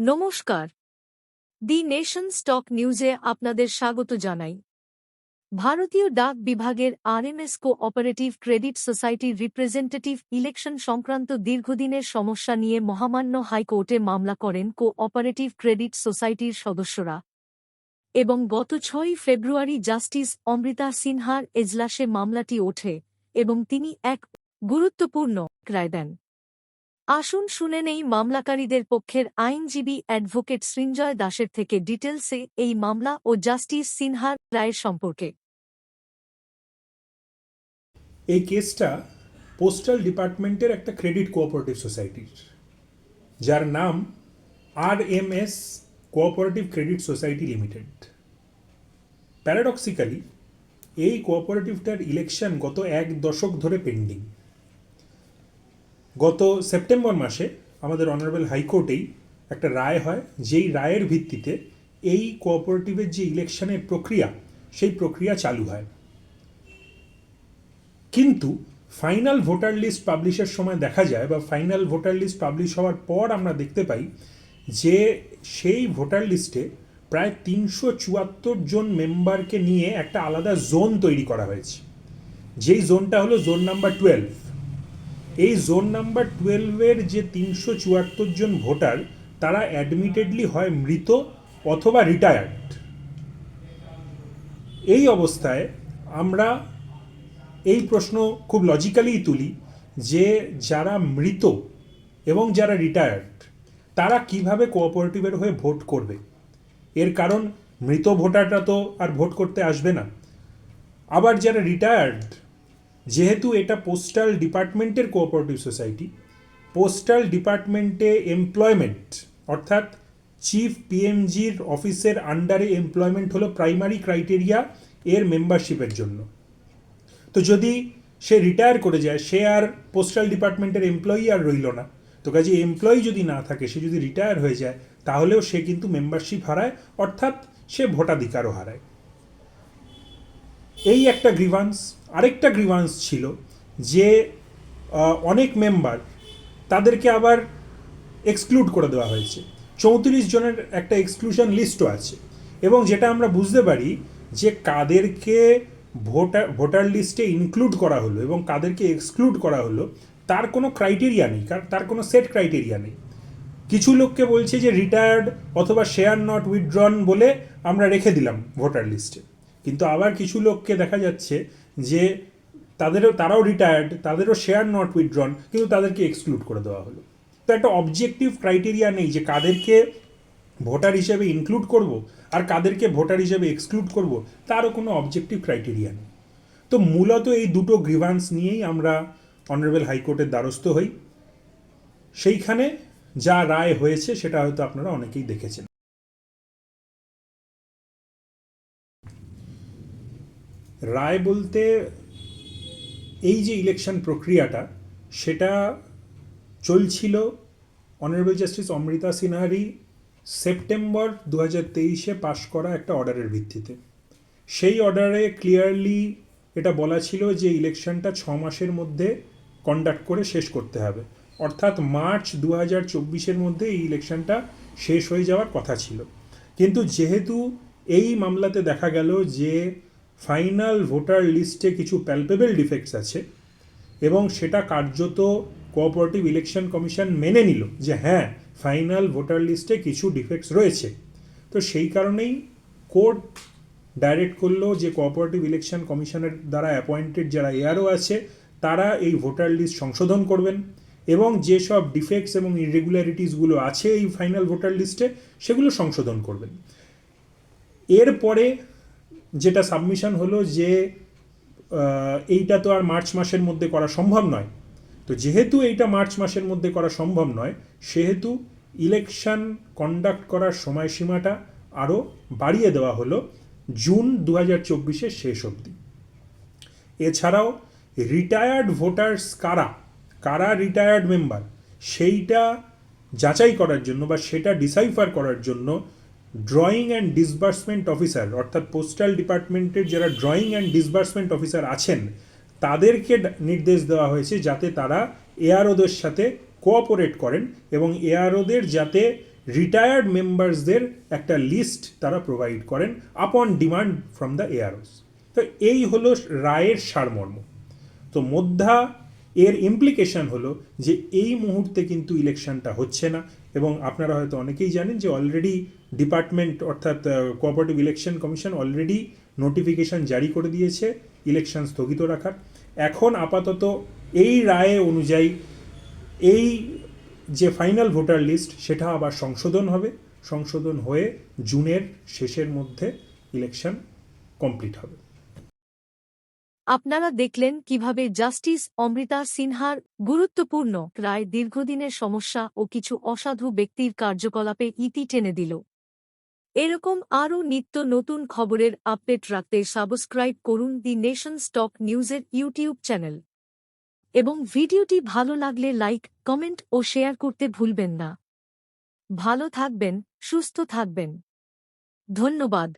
নমস্কার। দি nation stock নিউজে আপনাদের স্বাগত জানাই। ভারতীয় ডাক বিভাগের আরএমএস কো অপারেটিভ ক্রেডিট সোসাইটির রিপ্রেজেন্টেটিভ ইলেকশন সংক্রান্ত দীর্ঘদিনের সমস্যা নিয়ে মহামান্য হাইকোর্টে মামলা করেন কো অপারেটিভ ক্রেডিট সোসাইটির সদস্যরা এবং গত ছয়ই ফেব্রুয়ারি জাস্টিস অমৃতা সিনহার এজলাসে মামলাটি ওঠে এবং তিনি এক গুরুত্বপূর্ণ রায় দেন। আসুন শুনে নেই মামলাকারীদের পক্ষের আইনজীবী অ্যাডভোকেট সৃঞ্জয় দাসের থেকে ডিটেলসে এই মামলা ও জাস্টিস সিনহার রায়ের সম্পর্কে। এই কেসটা পোস্টাল ডিপার্টমেন্টের একটা ক্রেডিট কোঅপারেটিভ সোসাইটির, যার নাম R M S cooperative credit society limited. Paradoxically, এই কোঅপারেটিভটার ইলেকশন গত এক দশক ধরে পেন্ডিং। গত সেপ্টেম্বর মাসে আমাদের অনারেবল হাইকোর্টেই একটা রায় হয়, যেই রায়ের ভিত্তিতে এই কোঅপারেটিভের যে ইলেকশনের প্রক্রিয়া, সেই প্রক্রিয়া চালু হয়। কিন্তু ফাইনাল ভোটার লিস্ট পাবলিশের সময় দেখা যায় বা ফাইনাল ভোটার লিস্ট পাবলিশ হওয়ার পর আমরা দেখতে পাই যে সেই ভোটার লিস্টে প্রায় তিনশো চুয়াত্তর জন মেম্বারকে নিয়ে একটা আলাদা জোন তৈরি করা হয়েছে। যেই জোনটা হলো জোন নাম্বার টুয়েলভ। এই জোন নাম্বার টুয়েলভের যে তিনশো চুয়াত্তর জন ভোটার, তারা অ্যাডমিটেডলি হয় মৃত অথবা রিটায়ার্ড এই অবস্থায় আমরা এই প্রশ্ন খুব লজিক্যালিই তুলি যে যারা মৃত এবং যারা রিটায়ার্ড তারা কীভাবে কোঅপারেটিভের হয়ে ভোট করবে? এর কারণ, মৃত ভোটাররা তো আর ভোট করতে আসবে না। আবার যারা রিটায়ার্ড যেহেতু এটা পোস্টাল ডিপার্টমেন্টের কোঅপারেটিভ সোসাইটি পোস্টাল ডিপার্টমেন্টে এমপ্লয়মেন্ট অর্থাৎ চিফ পিএমজির অফিসের আন্ডারে এমপ্লয়মেন্ট হলো প্রাইমারি ক্রাইটেরিয়া এর মেম্বারশিপের জন্য। তো যদি সে রিটায়ার করে যায়, সে আর পোস্টাল ডিপার্টমেন্টের এমপ্লয়ি আর রইল না। তো কাজে এমপ্লয়ি যদি না থাকে, সে যদি রিটায়ার হয়ে যায়, তাহলেও সে কিন্তু মেম্বারশিপ হারায়, অর্থাৎ সে ভোটাধিকারও হারায়। এই একটা গ্রিভান্স আরেকটা গ্রিভান্স ছিল যে অনেক মেম্বার তাদেরকে আবার এক্সক্লুড করে দেওয়া হয়েছে। চৌত্রিশ জনের একটা এক্সক্লুশন লিস্টও আছে এবং যেটা আমরা বুঝতে পারি যে কাদেরকে ভোটার ভোটার লিস্টে ইনক্লুড করা হলো এবং কাদেরকে এক্সক্লুড করা হলো, তার কোনো ক্রাইটেরিয়া নেই তার কোনো সেট ক্রাইটেরিয়া নেই। কিছু লোককে বলছে যে রিটায়ার্ড অথবা শেয়ার নট উইথড্রন বলে আমরা রেখে দিলাম ভোটার লিস্টে কিন্তু আবার কিছু লোককে দেখা যাচ্ছে যে তাদেরও, তারাও রিটায়ার্ড তাদেরও শেয়ার নট উইথড্রন কিন্তু তাদেরকে এক্সক্লুড করে দেওয়া হলো। তো একটা অবজেক্টিভ ক্রাইটেরিয়া নেই যে কাদেরকে ভোটার হিসেবে ইনক্লুড করব আর কাদেরকে ভোটার হিসেবে এক্সক্লুড করব, তারও কোনো অবজেক্টিভ ক্রাইটেরিয়া নেই। তো মূলত এই দুটো গ্রিভান্স নিয়েই আমরা অনারেবল হাইকোর্টের দ্বারস্থ হই। সেইখানে যা রায় হয়েছে সেটা হয়তো আপনারা অনেকেই দেখেছেন। রায় বলতে এই যে ইলেকশন প্রক্রিয়াটা, সেটা চলছিল অনারেবল জাস্টিস অমৃতা সিনহারি সেপ্টেম্বর দু হাজার তেইশে পাশ করা একটা অর্ডারের ভিত্তিতে। সেই অর্ডারে ক্লিয়ারলি এটা বলা ছিল যে ইলেকশনটা ছ মাসের মধ্যে কন্ডাক্ট করে শেষ করতে হবে। অর্থাৎ মার্চ দু হাজার চব্বিশের মধ্যে এই ইলেকশনটা শেষ হয়ে যাওয়ার কথা ছিল। কিন্তু যেহেতু এই মামলাতে দেখা গেল যে ফাইনাল ভোটার লিস্টে কিছু প্যালপেবল ডিফেক্টস আছে এবং সেটা কার্যত কোঅপারেটিভ ইলেকশন কমিশন মেনে নিল যে হ্যাঁ ফাইনাল ভোটার লিস্টে কিছু ডিফেক্টস রয়েছে। তো সেই কারণেই কোর্ট ডাইরেক্ট করল যে কোঅপারেটিভ ইলেকশন কমিশনের দ্বারা অ্যাপয়েন্টেড যারা এআরও আছে, তারা এই ভোটার লিস্ট সংশোধন করবেন এবং যেসব ডিফেক্টস এবং ইরেগুলারিটিসগুলো আছে এই ফাইনাল ভোটার লিস্টে, সেগুলো সংশোধন করবেন। এরপরে যেটা সাবমিশন হলো যে এইটা তো আর মার্চ মাসের মধ্যে করা সম্ভব নয়। তো যেহেতু এইটা মার্চ মাসের মধ্যে করা সম্ভব নয়, সেহেতু ইলেকশন কন্ডাক্ট করার সময়সীমাটা আরও বাড়িয়ে দেওয়া হলো জুন দু হাজার চব্বিশের শেষ অবধি। এছাড়াও রিটায়ার্ড ভোটার্স কারা কারা রিটায়ার্ড মেম্বার সেইটা যাচাই করার জন্য বা সেটা ডিসাইফার করার জন্য ড্রয়িং অ্যান্ড ডিসবার্সমেন্ট অফিসার অর্থাৎ পোস্টাল ডিপার্টমেন্টের যারা ড্রয়িং অ্যান্ড ডিসবার্সমেন্ট অফিসার আছেন, তাদেরকে নির্দেশ দেওয়া হয়েছে যাতে তারা এআরওদের সাথে কোঅপারেট করেন এবং এআরওদের যাতে রিটায়ার্ড মেম্বার্সদের একটা লিস্ট তারা প্রোভাইড করেন আপন ডিমান্ড ফ্রম দ্য এয়ারোস তো এই হলো রায়ের সারমর্ম। তো মধ্যা এর ইমপ্লিকেশন হলো যে এই মুহূর্তে কিন্তু ইলেকশনটা হচ্ছে না এবং আপনারা হয়তো অনেকেই জানেন যে অলরেডি ডিপার্টমেন্ট অর্থাৎ cooperative election commission already notification জারি করে দিয়েছে ইলেকশন স্থগিত রাখার। এখন আপাতত এই রায়ে অনুযায়ী এই যে ফাইনাল ভোটার লিস্ট সেটা আবার সংশোধন হবে। সংশোধন হয়ে জুনের শেষের মধ্যে ইলেকশন কমপ্লিট হবে। আপনারা দেখলেন কীভাবে জাস্টিস অমৃতা সিনহার গুরুত্বপূর্ণ রায় দীর্ঘদিনের সমস্যা ও কিছু অসাধু ব্যক্তির কার্যকলাপে ইতি টেনে দিল। এরকম আরও নিত্য নতুন খবরের আপডেট রাখতে সাবস্ক্রাইব করুন দি নেশন স্টক নিউজের ইউটিউব চ্যানেল। এবং ভিডিওটি ভালো লাগলে লাইক, কমেন্ট ও শেয়ার করতে ভুলবেন না। ভালো থাকবেন, সুস্থ থাকবেন। ধন্যবাদ।